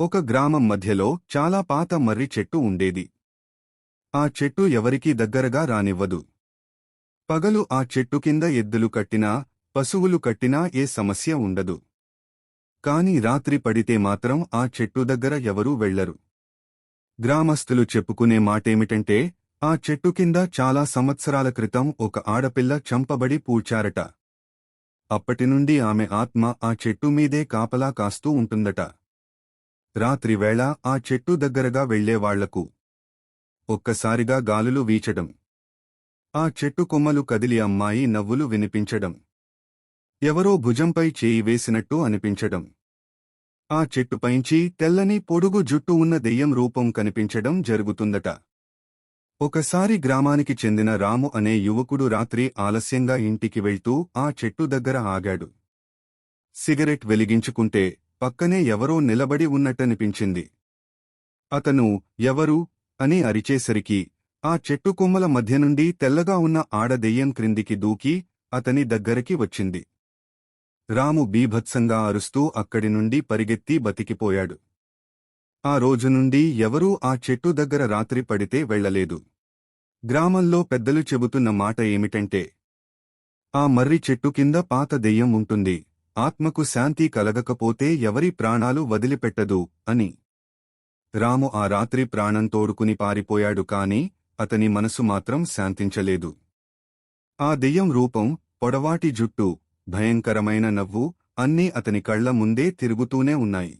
ఒక గ్రామం మధ్యలో చాలా పాత మర్రి చెట్టు ఉండేది. ఆ చెట్టు ఎవరికీ దగ్గరగా రానివ్వదు. పగలు ఆ చెట్టు కింద ఎద్దులు కట్టినా పశువులు కట్టినా ఏ సమస్య ఉండదు. కాని రాత్రి పడితే మాత్రం ఆ చెట్టు దగ్గర ఎవరూ వెళ్ళరు గ్రామస్తులు చెప్పుకునే మాటేమిటంటే ఆ చెట్టు కింద చాలా సంవత్సరాల క్రితం ఒక ఆడపిల్ల చంపబడి పూడ్చారట. అప్పటినుండి ఆమె ఆత్మ ఆ చెట్టు మీదే కాపలా కాస్తూ ఉంటుందట. రాత్రివేళ ఆ చెట్టు దగ్గరగా వెళ్ళేవాళ్ళకు ఒక్కసారిగా గాలులు వీచడం. ఆ చెట్టు కొమ్మలు కదిలి అమ్మాయి నవ్వులు వినిపించడం. ఎవరో భుజంపై చేయి వేసినట్టు అనిపించడం. ఆ చెట్టుపైంచి తెల్లని పొడుగు జుట్టు ఉన్న దెయ్యం రూపం కనిపించడం జరుగుతుందట. ఒకసారి గ్రామానికి చెందిన రాము అనే యువకుడు రాత్రి ఆలస్యంగా ఇంటికి వెళ్తూ ఆ చెట్టు దగ్గర ఆగాడు. సిగరెట్ వెలిగించుకుంటే పక్కనే ఎవరో నిలబడి ఉన్నట్టనిపించింది. అతను ఎవరు? అని అరిచేసరికి ఆ చెట్టు కొమ్మల మధ్య నుండి తెల్లగా ఉన్న ఆడదెయ్యం క్రిందికి దూకి అతని దగ్గరికి వచ్చింది. రాము బీభత్సంగా అరుస్తూ అక్కడి నుండి పరిగెత్తి బతికిపోయాడు. ఆ రోజు నుండి ఎవరూ ఆ చెట్టు దగ్గర రాత్రి పడితే వెళ్ళలేదు గ్రామంలో పెద్దలు చెబుతున్న మాట ఏమిటంటే ఆ మర్రి చెట్టు కింద పాత దెయ్యం ఉంటుంది. ఆత్మకు శాంతి కలగకపోతే ఎవరి ప్రాణాలు వదిలిపెట్టదు అని. రాము ఆ రాత్రి ప్రాణం తోడుకుని పారిపోయాడు కాని అతని మనసు మాత్రం శాంతించలేదు. ఆ దెయ్యం రూపం పొడవాటి జుట్టు భయంకరమైన నవ్వు అన్నీ అతని కళ్ళ ముందే తిరుగుతూనే ఉన్నాయి.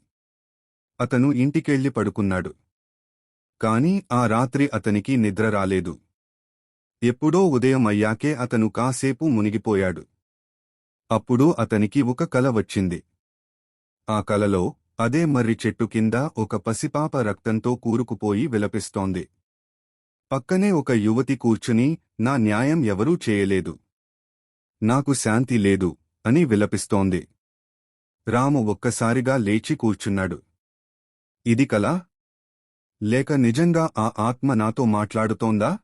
అతను ఇంటికెళ్ళి పడుకున్నాడు. కాని ఆ రాత్రి అతనికి నిద్ర రాలేదు. ఎప్పుడో ఉదయం అయ్యాకే అతను కాసేపు మునిగిపోయాడు. అప్పుడు అతనికి ఒక కల వచ్చింది. ఆ కలలో అదే మర్రి చెట్టు కింద ఒక పసిపాప రక్తంతో కూరుకుపోయి విలపిస్తోంది. పక్కనే ఒక యువతి కూర్చుని నా న్యాయం ఎవరూ చేయలేదు. నాకు శాంతి లేదు అని విలపిస్తోంది. రాము ఒక్కసారిగా లేచి కూర్చున్నాడు. ఇది కలా? లేక నిజంగా ఆ ఆత్మ నాతో మాట్లాడుతోందా?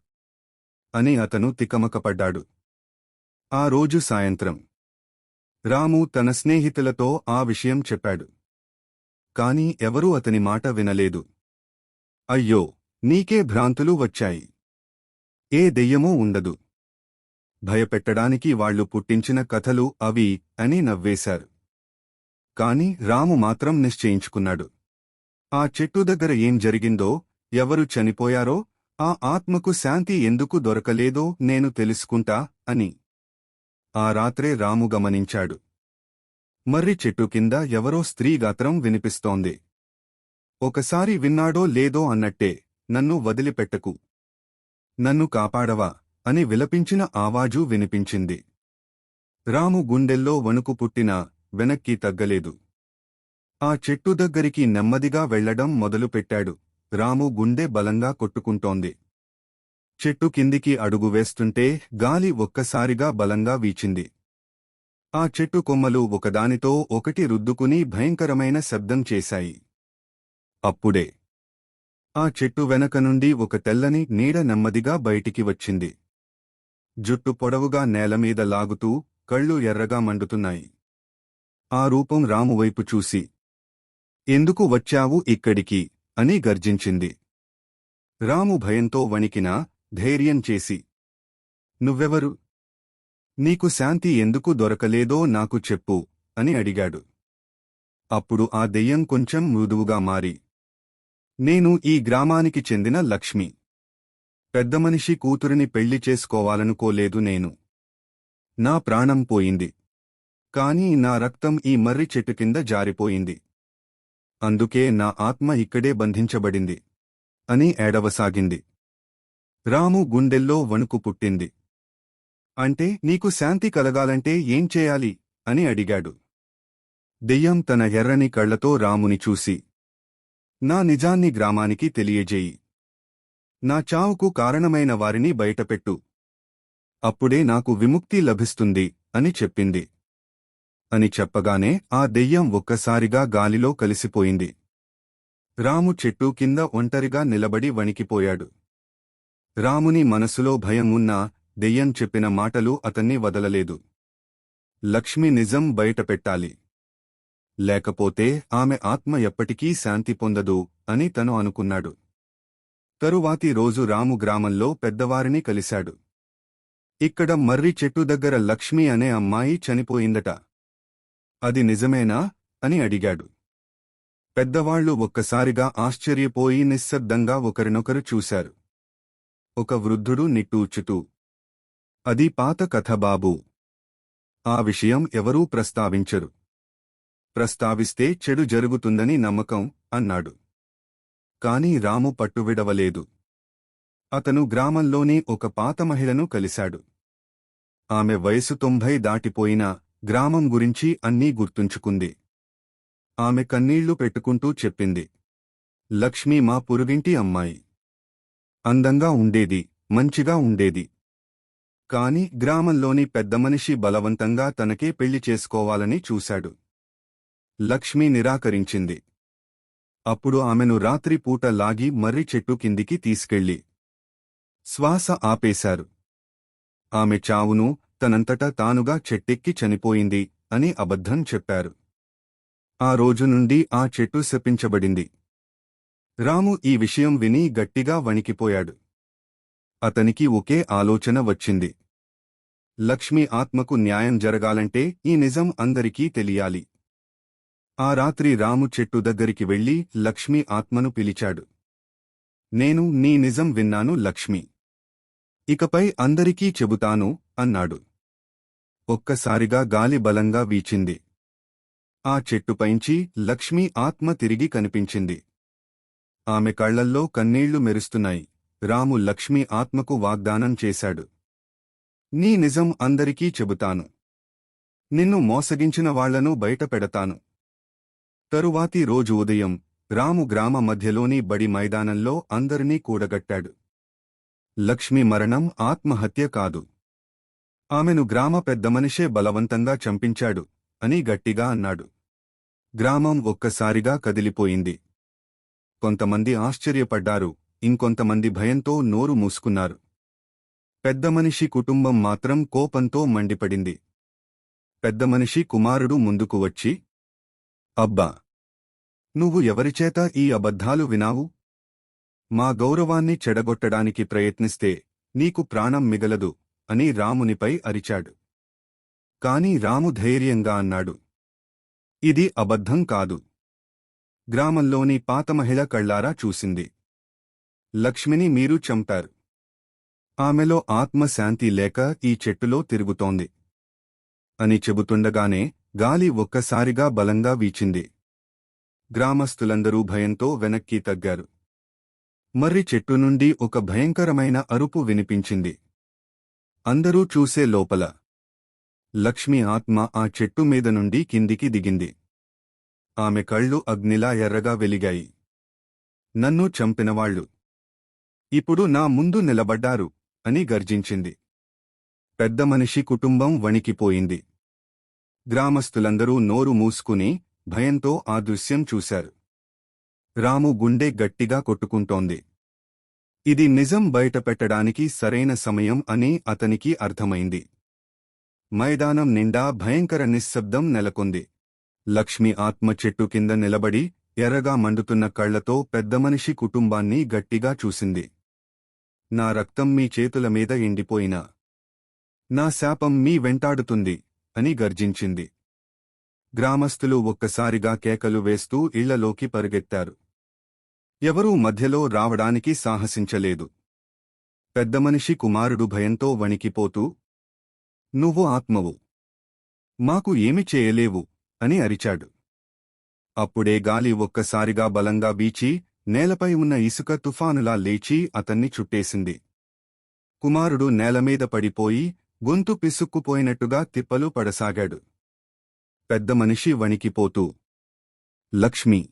అని అతను తికమకపడ్డాడు. ఆ రోజు సాయంత్రం. రాము తన స్నేహితులతో ఆ విషయం చెప్పాడు. కాని ఎవరూ అతని మాట వినలేదు. అయ్యో నీకే భ్రాంతులు వచ్చాయి. ఏ దెయ్యమూ ఉండదు. భయపెట్టడానికి వాళ్ళు పుట్టించిన కథలు అవి అని నవ్వేశారు. కాని రాము మాత్రం నిశ్చయించుకున్నాడు. ఆ చెట్టు దగ్గర ఏం జరిగిందో ఎవరు చనిపోయారో ఆ ఆత్మకు శాంతి ఎందుకు దొరకలేదో నేను తెలుసుకుంటా అని. ఆ రాత్రే రాము గమనించాడు. మర్రి చెట్టు కింద ఎవరో స్త్రీ గాత్రం వినిపిస్తోంది. ఒకసారి విన్నాడో లేదో అన్నట్టే నన్ను వదిలిపెట్టకు. నన్ను కాపాడవా అని విలపించిన ఆవాజు వినిపించింది. రాము గుండెల్లో వణుకు పుట్టినా వెనక్కి తగ్గలేదు. ఆ చెట్టు దగ్గరికి నెమ్మదిగా వెళ్ళడం మొదలుపెట్టాడు. రాము గుండె బలంగా కొట్టుకుంటోంది. చెట్టు కిందికి అడుగు వేస్తుంటే గాలి ఒక్కసారిగా బలంగా వీచింది. ఆ చెట్టు కొమ్మలు ఒకదానితో ఒకటి రుద్దుకుని భయంకరమైన శబ్దం చేశాయి. అప్పుడే ఆ చెట్టు వెనక నుండి ఒక తెల్లని నీడ నెమ్మదిగా బయటికి వచ్చింది. జుట్టు పొడవుగా నేలమీద లాగుతూ కళ్ళు ఎర్రగా మండుతున్నాయి. ఆ రూపం రామువైపు చూసి ఎందుకు వచ్చావు ఇక్కడికి? అని గర్జించింది. రాము భయంతో వణికినా ధైర్యం చేసి. నువ్వెవరు? నీకు శాంతి ఎందుకు దొరకలేదో నాకు చెప్పు అని అడిగాడు. అప్పుడు ఆ దెయ్యం కొంచెం మృదువుగా మారి. నేను ఈ గ్రామానికి చెందిన లక్ష్మి. పెద్దమనిషి కూతురిని పెళ్ళి చేసుకోవాలనుకోలేదు నేను. నా ప్రాణం పోయింది. కాని నా రక్తం ఈ మర్రి చెట్టు కింద జారిపోయింది. అందుకే నా ఆత్మ ఇక్కడే బంధించబడింది అని ఏడవసాగింది. రాము గుండెల్లో వణుకు పుట్టింది. అంటే నీకు శాంతి కలగాలంటే ఏం చేయాలి? అని అడిగాడు. దెయ్యం తన ఎర్రని కళ్ళతో రాముని చూసి నా నిజాన్ని గ్రామానికి తెలియజేయి. నా చావుకు కారణమైన వారిని బయటపెట్టు. అప్పుడే నాకు విముక్తి లభిస్తుంది అని చెప్పింది. అని చెప్పగానే ఆ దెయ్యం ఒక్కసారిగా గాలిలో కలిసిపోయింది. రాము చెట్టు కింద ఒంటరిగా నిలబడి వణికిపోయాడు. రాముని మనసులో భయం ఉన్నా దెయ్యం చెప్పిన మాటలు అతన్ని వదలలేదు. లక్ష్మి నిజం బయటపెట్టాలి. లేకపోతే ఆమె ఆత్మ ఎప్పటికీ శాంతి పొందదు అని తను అనుకున్నాడు. తరువాతి రోజు రాము గ్రామంలో పెద్దవారిని కలిశాడు. ఇక్కడ మర్రి చెట్టు దగ్గర లక్ష్మి అనే అమ్మాయి చనిపోయిందట. అది నిజమేనా? అని అడిగాడు. పెద్దవాళ్ళు ఒక్కసారిగా ఆశ్చర్యపోయి నిశ్శబ్దంగా ఒకరినొకరు చూశారు. ఒక వృద్ధుడు నిట్టూచుతూ అది పాత కథ బాబూ. ఆ విషయం ఎవరూ ప్రస్తావించరు. ప్రస్తావిస్తే చెడు జరుగుతుందని నమ్మకం అన్నాడు. కాని రాము పట్టువిడవలేదు అతను గ్రామంలోనే ఒక పాత మహిళను కలిశాడు. ఆమె వయసు తొంభై దాటిపోయినా గ్రామం గురించి అన్నీ గుర్తుంచుకుంది. ఆమె కన్నీళ్ళు పెట్టుకుంటూ చెప్పింది లక్ష్మి మా పురుగింటి అమ్మాయి. అందంగా ఉండేది మంచిగా ఉండేది. కాని గ్రామంలోని పెద్దమనిషి బలవంతంగా తనకే పెళ్ళి చేసుకోవాలని చూశాడు. లక్ష్మి నిరాకరించింది. అప్పుడు ఆమెను రాత్రిపూట లాగి మర్రి చెట్టు కిందికి తీసుకెళ్ళి శ్వాస ఆపేశారు. ఆమె చావును తనంతటా తానుగా చెట్టెక్కి చనిపోయింది అని అబద్ధం చెప్పారు. ఆ రోజు నుండి ఆ చెట్టు శపించబడింది. రాము ఈ విషయం విని గట్టిగా వణికిపోయాడు. అతనికి ఒకే ఆలోచన వచ్చింది. లక్ష్మి ఆత్మకు న్యాయం జరగాలంటే ఈ నిజం అందరికీ తెలియాలి. ఆ రాత్రి రాము చెట్టు దగ్గరికి వెళ్ళి లక్ష్మి ఆత్మను పిలిచాడు. నేను నీ నిజం విన్నాను లక్ష్మి. ఇకపై అందరికీ చెబుతాను అన్నాడు. ఒక్కసారిగా గాలి బలంగా వీచింది. ఆ చెట్టుపైంచి లక్ష్మీ ఆత్మ తిరిగి కనిపించింది. ఆమె కళ్ళల్లో కన్నీళ్ళు మెరుస్తున్నాయి. రాము లక్ష్మీ ఆత్మకు వాగ్దానం చేశాడు. నీ నిజం అందరికీ చెబుతాను. నిన్ను మోసగించిన వాళ్ళను బయటపెడతాను. తరువాతి రోజు ఉదయం రాము గ్రామ మధ్యలోని బడి మైదానంలో అందరినీ కూడగట్టాడు. లక్ష్మి మరణం ఆత్మహత్య కాదు. ఆమెను గ్రామ పెద్దమనిషే బలవంతంగా చంపించాడు అని గట్టిగా అన్నాడు. గ్రామం ఒక్కసారిగా కదిలిపోయింది. కొంతమంది ఆశ్చర్యపడ్డారు ఇంకొంతమంది భయంతో నోరు మూసుకున్నారు. పెద్దమనిషి కుటుంబం మాత్రం కోపంతో మండిపడింది. పెద్దమనిషి కుమారుడు ముందుకు వచ్చి అబ్బా! నువ్వు ఎవరిచేత ఈ అబద్ధాలు వినావు? మా గౌరవాన్ని చెడగొట్టడానికి ప్రయత్నిస్తే నీకు ప్రాణం మిగలదు అని రామునిపై అరిచాడు. కాని రాము ధైర్యంగా అన్నాడు ఇది అబద్ధం కాదు. గ్రామంలోని పాత మహిళ కళ్ళారా చూసింది. లక్ష్మిని మీరు చంపారు. ఆమెలో ఆత్మశాంతి లేక ఈ చెట్టులో తిరుగుతోంది. అని చెబుతుండగానే గాలి ఒక్కసారిగా బలంగా వీచింది. గ్రామస్తులందరూ భయంతో వెనక్కి తగ్గారు. మర్రి చెట్టు నుండి ఒక భయంకరమైన అరుపు వినిపించింది. అందరూ చూసే లోపల. లక్ష్మి ఆత్మ ఆ చెట్టు మీద నుండి కిందికి దిగింది. ఆమె కళ్ళు అగ్నిలా ఎర్రగా వెలిగాయి. నన్ను చంపినవాళ్ళు ఇప్పుడు నా ముందు నిలబడ్డారు అని గర్జించింది. పెద్ద మనిషి కుటుంబం వణికిపోయింది. గ్రామస్తులందరూ నోరు మూసుకుని భయంతో ఆ దృశ్యం చూశారు. రాము గుండె గట్టిగా కొట్టుకుంటోంది. ఇది నిజం బయటపెట్టడానికి సరైన సమయం అని అతనికి అర్థమైంది. మైదానం నిండా భయంకర నిశ్శబ్దం నెలకొంది. లక్ష్మి ఆత్మ చెట్టు కింద నిలబడి ఎర్రగా మండుతున్న కళ్ళతో పెద్దమనిషి కుటుంబాన్ని గట్టిగా చూసింది. నా రక్తం మీ చేతుల మీద ఎండిపోయినా నా శాపం మీ వెంటాడుతుంది అని గర్జించింది. గ్రామస్తులు ఒక్కసారిగా కేకలు వేస్తూ ఇళ్ళలోకి పరుగెత్తారు. ఎవరూ మధ్యలో రావడానికి సాహసించలేదు. పెద్దమనిషి కుమారుడు భయంతో వణికిపోతూ నువ్వు ఆత్మవు. మాకు ఏమి చేయలేవు. అని అరిచాడు. అప్పుడే గాలి ఒక్కసారిగా బలంగా బీచి నేలపై ఉన్న ఇసుక తుఫానులా లేచి అతన్ని చుట్టేసింది. కుమారుడు నేలమీద పడిపోయి గొంతు పిసుక్కుపోయినట్టుగా తిప్పలు పడసాగాడు. పెద్ద మనిషి వణికిపోతూ లక్ష్మి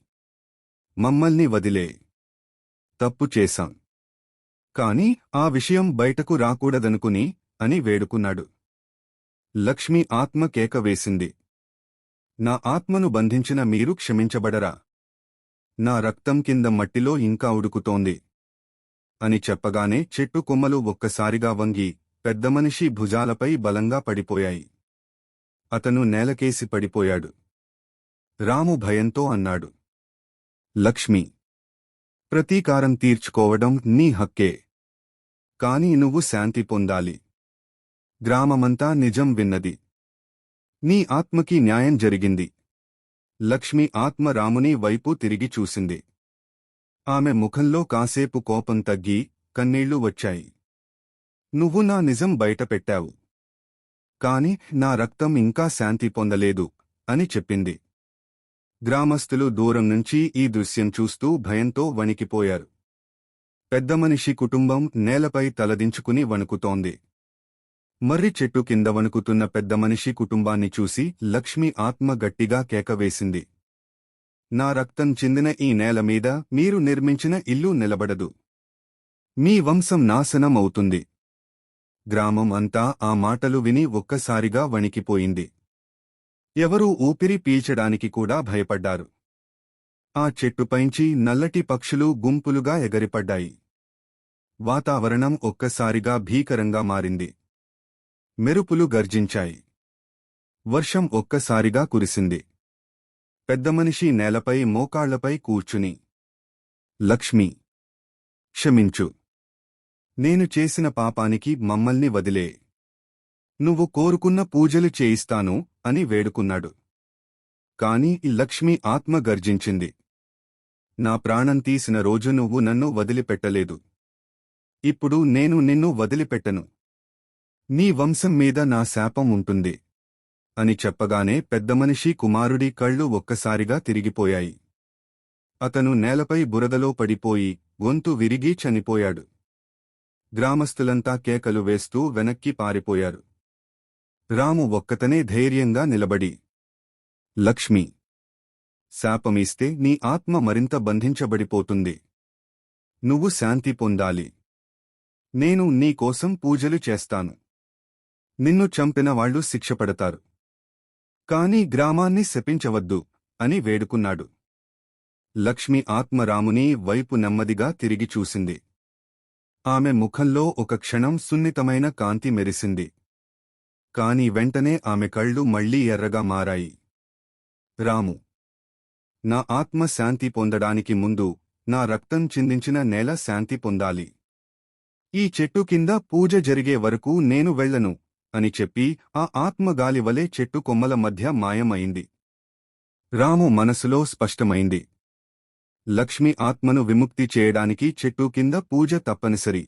మమ్మల్ని వదిలే. తప్పు చేశాం. కాని ఆ విషయం బయటకు రాకూడదనుకుని అని వేడుకున్నాడు. లక్ష్మి ఆత్మ కేక వేసింది. నా ఆత్మను బంధించిన మీరు క్షమించబడరా. నా రక్తం కింద మట్టిలో ఇంకా ఉడుకుతోంది. అని చెప్పగానే చెట్టు కొమ్మలు ఒక్కసారిగా వంగి పెద్దమనిషి భుజాలపై బలంగా పడిపోయాయి. అతను నేలకేసి పడిపోయాడు. రాము భయంతో అన్నాడు. లక్ష్మి! ప్రతీకారం తీర్చుకోవడం నీ హక్కే. కాని నువ్వు శాంతి పొందాలి. గ్రామమంతా నిజం విన్నది. నీ ఆత్మకి న్యాయం జరిగింది. లక్ష్మి ఆత్మ రాముని వైపు తిరిగి చూసింది. ఆమె ముఖంలో కాసేపు కోపం తగ్గి కన్నీళ్ళు వచ్చాయి. నువ్వు నా నిజం బయటపెట్టావు కాని నా రక్తం ఇంకా శాంతి పొందలేదు అని చెప్పింది. గ్రామస్తులు దూరం నుంచి ఈ దృశ్యం చూస్తూ భయంతో వణికిపోయారు. పెద్దమనిషి కుటుంబం నేలపై తలదించుకుని వణుకుతోంది. మర్రి చెట్టు కింద వణుకుతున్న పెద్ద మనిషి కుటుంబాన్ని చూసి లక్ష్మి ఆత్మ గట్టిగా కేకవేసింది. నా రక్తం చెందిన ఈ నేల మీద మీరు నిర్మించిన ఇల్లు నిలబడదు. మీ వంశం నాశనం అవుతుంది గ్రామం అంతా ఆ మాటలు విని ఒక్కసారిగా వణికిపోయింది. ఎవరూ ఊపిరి పీల్చడానికి కూడా భయపడ్డారు. ఆ చెట్టుపైంచి నల్లటి పక్షులు గుంపులుగా ఎగరిపడ్డాయి. వాతావరణం ఒక్కసారిగా భీకరంగా మారింది. మెరుపులు గర్జించాయి. వర్షం ఒక్కసారిగా కురిసింది. పెద్దమనిషి నేలపై మోకాళ్ళపై కూర్చుని లక్ష్మి క్షమించు. నేను చేసిన పాపానికి మమ్మల్ని వదిలే. నువ్వు కోరుకున్న పూజలు చేయిస్తాను అని వేడుకున్నాడు. కాని ఈ లక్ష్మి ఆత్మ గర్జించింది. నా ప్రాణం తీసిన రోజు నువ్వు నన్ను వదిలిపెట్టలేదు. ఇప్పుడు నేను నిన్ను వదిలిపెట్టను. నీ వంశం మీద నా శాపం ఉంటుంది. అని చెప్పగానే పెద్దమనిషి కుమారుడి కళ్ళు ఒక్కసారిగా తిరిగిపోయాయి. అతను నేలపై బురదలో పడిపోయి గొంతు విరిగి చనిపోయాడు. గ్రామస్తులంతా కేకలు వేస్తూ వెనక్కి పారిపోయారు. రాము ఒక్కతనే ధైర్యంగా నిలబడి లక్ష్మి శాపమిస్తే నీ ఆత్మ మరింత బంధించబడిపోతుంది. నువ్వు శాంతి పొందాలి. నేను నీకోసం పూజలు చేస్తాను. నిన్ను చంపిన వాళ్ళు శిక్షపడతారు కాని గ్రామాన్ని శపించవద్దు అని వేడుకున్నాడు. లక్ష్మి ఆత్మరాముని వైపు నెమ్మదిగా తిరిగి చూసింది. ఆమె ముఖంలో ఒక క్షణం సున్నితమైన కాంతి మెరిసింది. కాని వెంటనే ఆమె కళ్ళు మళ్ళీ ఎర్రగా మారాయి. రాము! నా ఆత్మ శాంతి పొందడానికి ముందు నా రక్తం చిందించిన నేల శాంతి పొందాలి. ఈ చెట్టు కింద పూజ జరిగే వరకు నేను వెళ్ళను. అని చెప్పి ఆ ఆత్మ గాలివలే చెట్టు కొమ్మల మధ్య మాయమైంది. రాము మనసులో స్పష్టమైంది. లక్ష్మి ఆత్మను విముక్తి చేయడానికి చెట్టు కింద పూజ తప్పనిసరి.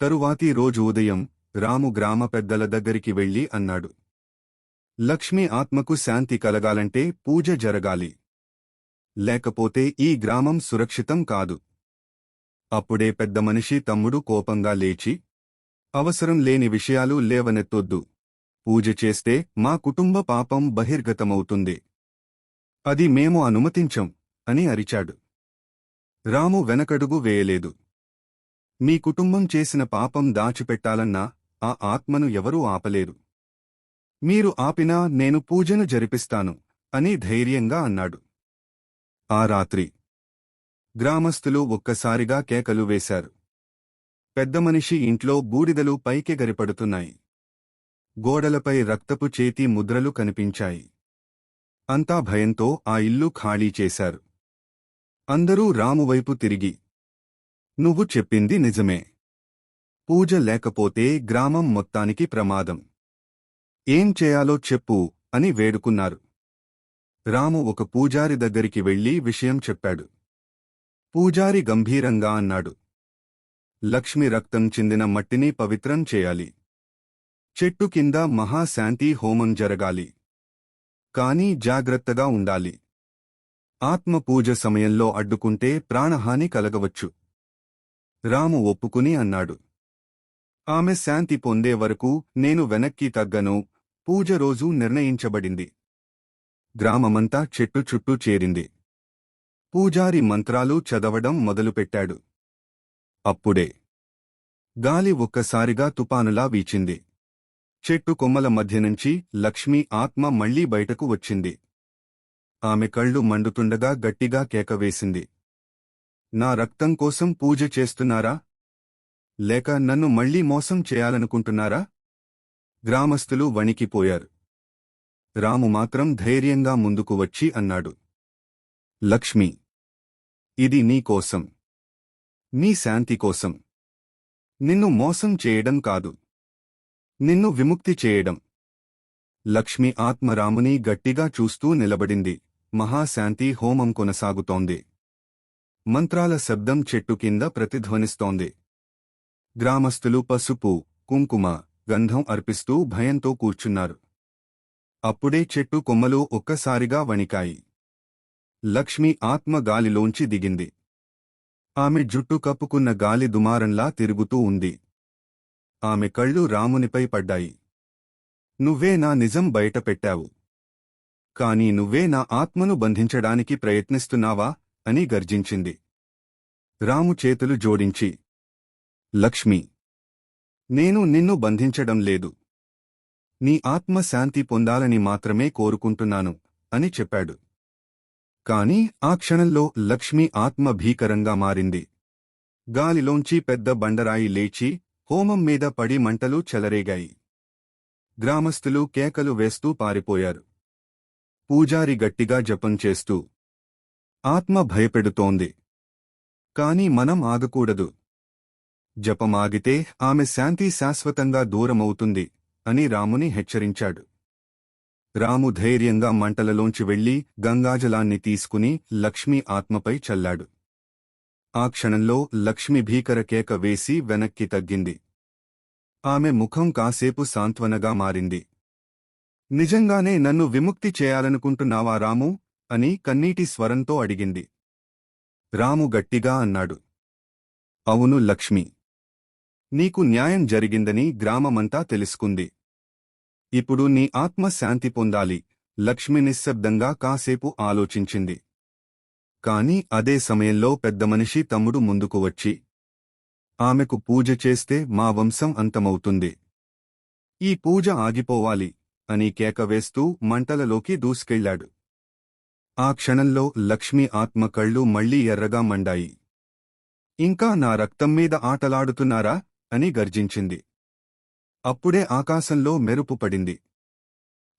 తరువాతి రోజు ఉదయం రాము గ్రామ పెద్దల దగ్గరికి వెళ్ళి అన్నాడు. లక్ష్మి ఆత్మకు శాంతి కలగాలంటే పూజ జరగాలి. లేకపోతే ఈ గ్రామం సురక్షితం కాదు. అప్పుడే పెద్ద మనిషి తమ్ముడు కోపంగా లేచి అవసరం లేని విషయాలు లేవనెత్తొద్దు. పూజ చేస్తే మా కుటుంబ పాపం బహిర్గతమవుతుంది. అది మేము అనుమతించం అని అరిచాడు. రాము వెనకడుగు వేయలేదు. మీ కుటుంబం చేసిన పాపం దాచిపెట్టాలన్నా ఆ ఆత్మను ఎవరూ ఆపలేరు. మీరు ఆపినా నేను పూజను జరిపిస్తాను అని ధైర్యంగా అన్నాడు. ఆ రాత్రి గ్రామస్థులు ఒక్కసారిగా కేకలు వేశారు. పెద్దమనిషి ఇంట్లో బూడిదలు పైకెగరిపడుతున్నాయి. గోడలపై రక్తపు చేతి ముద్రలు కనిపించాయి. అంతా భయంతో ఆ ఇల్లు ఖాళీ చేశారు. అందరూ రామువైపు తిరిగి నువ్వు చెప్పింది నిజమే. పూజ లేకపోతే గ్రామం మొత్తానికి ప్రమాదం. ఏం చేయాలో చెప్పు అని వేడుకున్నారు. రాము ఒక పూజారి దగ్గరికి వెళ్ళి విషయం చెప్పాడు. పూజారి గంభీరంగా అన్నాడు. లక్ష్మి రక్తం చెందిన మట్టిని పవిత్రం చేయాలి. చెట్టు కింద మహాశాంతి హోమం జరగాలి. కానీ జాగ్రత్తగా ఉండాలి. ఆత్మ పూజ సమయంలో అడ్డుకుంటే ప్రాణహాని కలగవచ్చు. రాము ఒప్పుకుని అన్నాడు. ఆమె శాంతి పొందే వరకు నేను వెనక్కి తగ్గను పూజ రోజు నిర్ణయించబడింది. గ్రామమంతా చెట్టు చుట్టూ చేరింది. పూజారి మంత్రాలు చదవడం మొదలుపెట్టాడు. అప్పుడే గాలి ఒక్కసారిగా తుపానులా వీచింది. చెట్టు కొమ్మల మధ్య నుంచి ఆత్మ మళ్ళీ బయటకు వచ్చింది. ఆమె కళ్ళు మండుతుండగా గట్టిగా కేకవేసింది నా రక్తం కోసం పూజ చేస్తున్నారా? లేక నన్ను మళ్ళీ మోసం చేయాలనుకుంటున్నారా? గ్రామస్తులు వణికిపోయారు. రాము మాత్రం ధైర్యంగా ముందుకు వచ్చి అన్నాడు. లక్ష్మి ఇది నీకోసం నీ శాంతి కోసం. నిన్ను మోసం చేయడం కాదు. నిన్ను విముక్తి చేయడం. లక్ష్మి ఆత్మరాముని గట్టిగా చూస్తూ నిలబడింది. మహాశాంతి హోమం కొనసాగుతోంది. మంత్రాల శబ్దం చెట్టు కింద ప్రతిధ్వనిస్తోంది. గ్రామస్తులు పసుపు కుంకుమ గంధం అర్పిస్తూ భయంతో కూర్చున్నారు. అప్పుడే చెట్టు కొమ్మలు ఒక్కసారిగా వణికాయి. లక్ష్మి ఆత్మ గాలిలోంచి దిగింది. ఆమె జుట్టు కప్పుకున్న గాలి దుమారంలా తిరుగుతూ ఉంది. ఆమె కళ్ళు రామునిపై పడ్డాయి. నువ్వే నా నిజం బయటపెట్టావు కాని నువ్వే నా ఆత్మను బంధించడానికి ప్రయత్నిస్తున్నావా? అని గర్జించింది. రాము చేతులు జోడించి లక్ష్మి నేను నిన్ను బంధించడం లేదు. నీ ఆత్మ శాంతి పొందాలని మాత్రమే కోరుకుంటున్నాను అని చెప్పాడు. కాని ఆ క్షణంలో లక్ష్మి ఆత్మ భీకరంగా మారింది. గాలిలోంచి పెద్ద బండరాయి లేచి హోమం మీద పడి మంటలు చెలరేగాయి. గ్రామస్తులు కేకలు వేస్తూ పారిపోయారు. పూజారి గట్టిగా జపం చేస్తూ ఆత్మ భయపెడుతోంది. కాని మనం ఆగకూడదు. జపమాగితే ఆమె శాంతి శాశ్వతంగా దూరమవుతుంది అని రాముని హెచ్చరించాడు. రాము ధైర్యంగా మంటలలోంచి వెళ్ళి గంగాజలాన్ని తీసుకుని లక్ష్మి ఆత్మపై చల్లాడు. ఆ క్షణంలో లక్ష్మి భీకర కేక వేసి వెనక్కి తగ్గింది. ఆమె ముఖం కాసేపు సాంత్వనగా మారింది. నిజంగానే నన్ను విముక్తి చేయాలనుకుంటున్నావా రాము? అని కన్నీటి స్వరంతో అడిగింది. రాము గట్టిగా అన్నాడు. అవును లక్ష్మి. నీకు న్యాయం జరిగిందని గ్రామమంతా తెలుసుకుంది. ఇప్పుడు నీ ఆత్మ శాంతి పొందాలి. లక్ష్మి నిశ్శబ్దంగా కాసేపు ఆలోచించింది. కాని అదే సమయంలో పెద్దమనిషి తమ్ముడు ముందుకు వచ్చి ఆమెకు పూజ చేస్తే మా వంశం అంతమవుతుంది. ఈ పూజ ఆగిపోవాలి అని కేకవేస్తూ మంటలలోకి దూసుకెళ్ళాడు ఆ క్షణంలో లక్ష్మి ఆత్మ కళ్ళు మళ్ళీ ఎర్రగా మండాయి. ఇంకా నా రక్తం మీద ఆటలాడుతున్నారా? అని గర్జించింది. అప్పుడే ఆకాశంలో మెరుపు పడింది.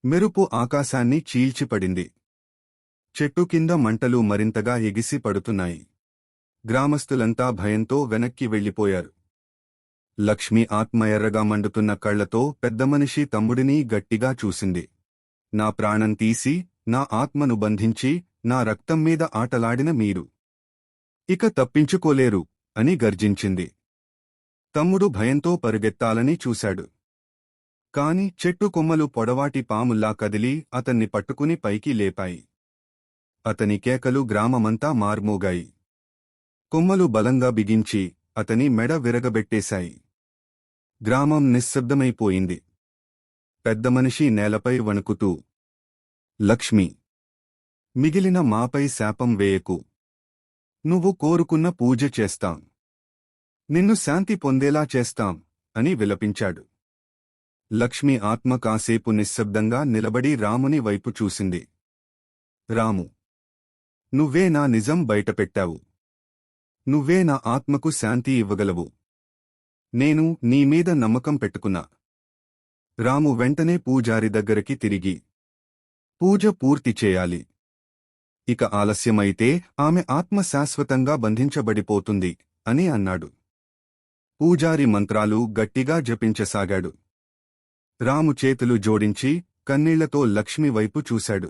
మెరుపు ఆకాశాన్ని చీల్చిపడింది. చెట్టు కింద మంటలు మరింతగా ఎగిసి పడుతున్నాయి. గ్రామస్తులంతా భయంతో వెనక్కి వెళ్ళిపోయారు లక్ష్మి ఆత్మ ఎర్రగా మండుతున్న కళ్ళతో పెద్దమనిషి తమ్ముడిని గట్టిగా చూసింది. నా ప్రాణం తీసి నా ఆత్మను బంధించి నా రక్తం మీద ఆటలాడిన మీరు. ఇక తప్పించుకోలేరు అని గర్జించింది. తమ్ముడు భయంతో పరుగెత్తాలని చూశాడు. కాని చెట్టు కొమ్మలు పొడవాటి పాముల్లా కదిలి అతన్ని పట్టుకుని పైకి లేపాయి. అతని కేకలు గ్రామమంతా మార్మోగాయి. కొమ్మలు బలంగా బిగించి అతని మెడ విరగబెట్టేశాయి. గ్రామం నిశ్శబ్దమైపోయింది. పెద్దమనిషి నేలపై వణుకుతూ లక్ష్మి మిగిలిన మాపై శాపం వేయకు. నువ్వు కోరుకున్న పూజ చేస్తాం. నిన్ను శాంతి పొందేలా చేస్తాం అని విలపించాడు. లక్ష్మి ఆత్మ కాసేపు నిశ్శబ్దంగా నిలబడి రాముని వైపు చూసింది. రాము నువ్వే నా నిజం బయటపెట్టావు. నువ్వే నా ఆత్మకు శాంతి ఇవ్వగలవు. నేను నీ మీద నమ్మకం పెట్టుకున్నా. రాము వెంటనే పూజారి దగ్గరికి తిరిగి పూజ పూర్తి చేయాలి. ఇక ఆలస్యమైతే ఆమె ఆత్మ శాశ్వతంగా బంధించబడిపోతుంది అని అన్నాడు. పూజారి మంత్రాలు గట్టిగా జపించసాగాడు. రాము చేతులు జోడించి కన్నీళ్ళతో లక్ష్మి వైపు చూశాడు.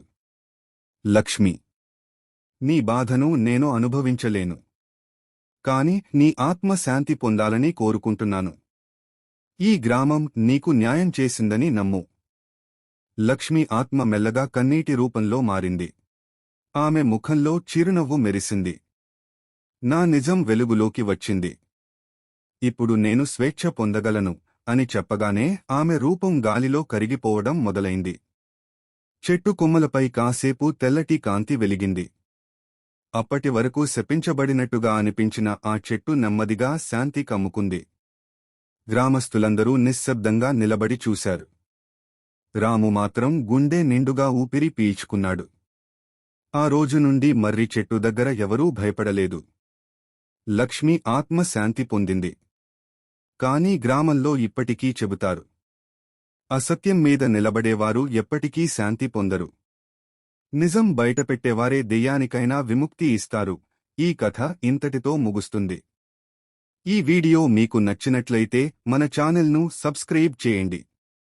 లక్ష్మి! నీ బాధను నేను అనుభవించలేను. కాని నీ ఆత్మ శాంతి పొందాలని కోరుకుంటున్నాను. ఈ గ్రామం నీకు న్యాయం చేసిందని నమ్ము. లక్ష్మి ఆత్మ మెల్లగా కన్నీటి రూపంలో మారింది. ఆమె ముఖంలో చిరునవ్వు మెరిసింది. నా నిజం వెలుగులోకి వచ్చింది. ఇప్పుడు నేను స్వేచ్ఛ పొందగలను అని చెప్పగానే ఆమె రూపం గాలిలో కరిగిపోవడం మొదలైంది. చెట్టు కొమ్మలపై కాసేపు తెల్లటి కాంతి వెలిగింది. అప్పటి వరకు శపించబడినట్టుగా అనిపించిన ఆ చెట్టు నెమ్మదిగా శాంతి కమ్ముకుంది. గ్రామస్తులందరూ నిశ్శబ్దంగా నిలబడి చూశారు. రాము మాత్రం గుండె నిండుగా ఊపిరి పీల్చుకున్నాడు. ఆ రోజు నుండి మర్రి చెట్టు దగ్గర ఎవరూ భయపడలేదు. లక్ష్మి ఆత్మ శాంతి పొందింది. కానీ గ్రామంలో ఇప్పటికీ చెబుతారు. అసత్యం మీద నిలబడేవారు ఎప్పటికీ శాంతి పొందరు. నిజం బయటపెట్టేవారే దెయ్యానికైనా విముక్తి ఇస్తారు. ఈ కథ ఇంతటితో ముగుస్తుంది. ఈ వీడియో మీకు నచ్చినట్లయితే మన ఛానల్ను సబ్స్క్రైబ్ చేయండి.